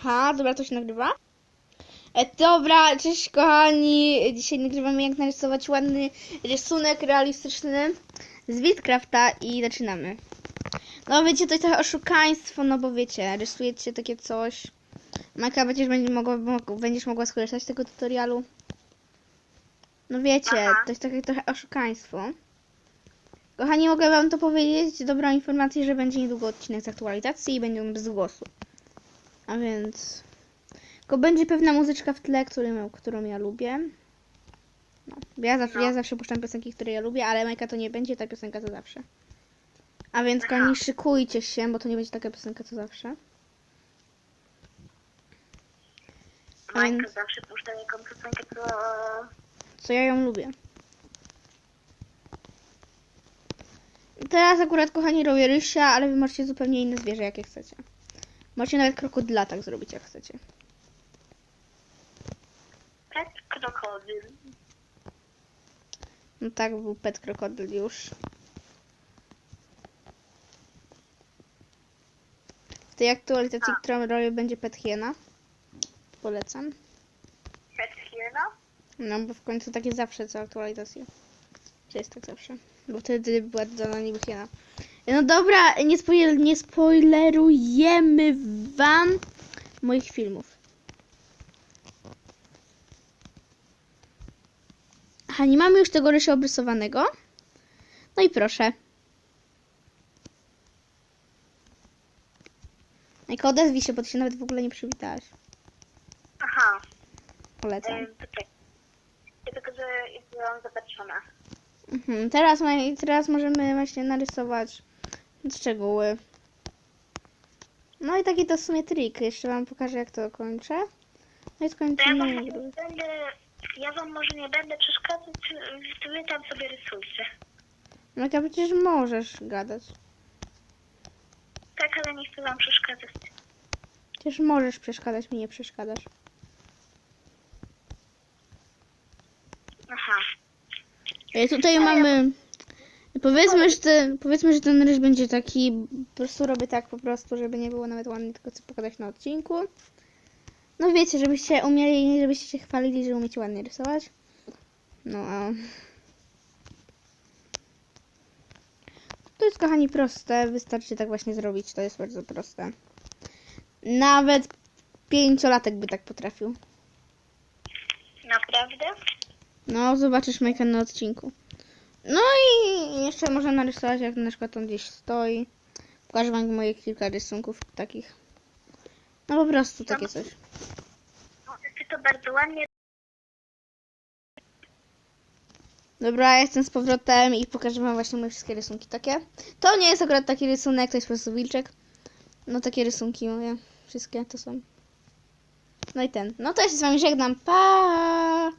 Aha, dobra, to się nagrywa. E, dobra, cześć kochani. Dzisiaj nagrywamy jak narysować ładny rysunek realistyczny z Witcrafta i zaczynamy. No wiecie, to jest trochę oszukaństwo, no bo wiecie, rysujecie takie coś. Majka, będziesz, będzie mogła, mog- będziesz mogła skorzystać z tego tutorialu. No wiecie, Aha. to jest takie trochę oszukaństwo. Kochani, mogę wam to powiedzieć, dobrą informację, że będzie niedługo odcinek z aktualizacji i będzie on bez głosu. A więc... Tylko będzie pewna muzyczka w tle, którą, którą ja lubię. No. Ja, zawsze, No. ja zawsze puszczam piosenki, które ja lubię, ale Majka to nie będzie, ta piosenka to zawsze. A więc, kochani, szykujcie się, bo to nie będzie taka piosenka co zawsze. A Majka więc- zawsze puszcza jaką piosenkę, to... Co ja ją lubię. Teraz akurat, kochani, robię rysia, ale wy możecie zupełnie inne zwierzę, jakie chcecie. Możecie nawet krokodyla tak zrobić, jak chcecie. Pet krokodyl. No tak, był pet krokodyl już. W tej aktualizacji, A. którą robię, będzie pet hiena. Polecam. Pet hiena? No, bo w końcu takie zawsze co aktualizacje. Czy jest tak zawsze? Bo wtedy była dodana niby hiena. No dobra, nie, spoil nie spoilerujemy wam moich filmów. Aha, nie mamy już tego rysia obrysowanego. No i proszę. Jako odezwij się, bo ty się nawet w ogóle nie przywitałaś. Aha. Polecam. Ym, Poczekaj. Ja tylko, że byłam zobaczona. Mhm, teraz, teraz możemy właśnie narysować szczegóły. No i taki to w sumie trik. Jeszcze wam pokażę jak to kończę. No i To ja skończymy. wam może nie będę... Ja wam może nie będę przeszkadzać, wy tam sobie rysujcie. No ja przecież możesz gadać. Tak, ale nie chcę wam przeszkadzać. Przecież możesz przeszkadzać, mi nie przeszkadzasz. Aha. I tutaj mamy... Powiedzmy, że ten, powiedzmy, że ten ryż będzie taki, po prostu robię tak po prostu, żeby nie było nawet ładnie, tylko chcę pokazać na odcinku. No wiecie, żebyście umieli, żebyście się chwalili, że umiecie ładnie rysować. No a... To jest kochani proste, wystarczy tak właśnie zrobić, to jest bardzo proste. Nawet pięciolatek by tak potrafił. Naprawdę? No, zobaczysz Majka na odcinku. No i jeszcze można narysować, jak na przykład on gdzieś stoi. Pokażę wam moje kilka rysunków takich. No po prostu takie coś. No, ty to bardzo ładnie Dobra, jestem z powrotem i pokażę wam właśnie moje wszystkie rysunki takie. To nie jest akurat taki rysunek, to jest po prostu wilczek. No takie rysunki moje, wszystkie to są. No i ten. No to ja się z wami żegnam, pa!